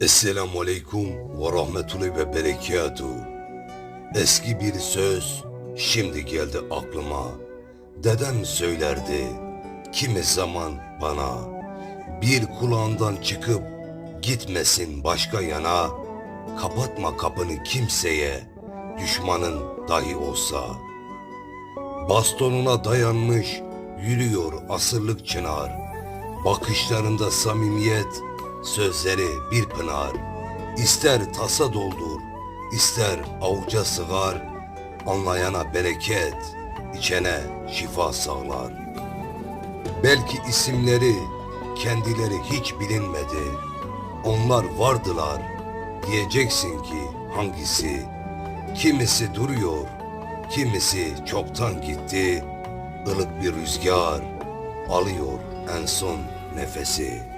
Esselamu Aleyküm ve Rahmetullahi ve Berekatuhu. Eski bir söz şimdi geldi aklıma. Dedem söylerdi kimi zaman bana. Bir kulağından çıkıp gitmesin başka yana. Kapatma kapını kimseye düşmanın dahi olsa. Bastonuna dayanmış yürüyor asırlık çınar. Bakışlarında samimiyet, sözleri bir pınar. İster tasa doldur, ister avuca sığar. Anlayana bereket, içene şifa sağlar. Belki isimleri kendileri hiç bilinmedi. Onlar vardılar. Diyeceksin ki hangisi? Kimisi duruyor, kimisi çoktan gitti. Ilık bir rüzgar alıyor en son nefesi.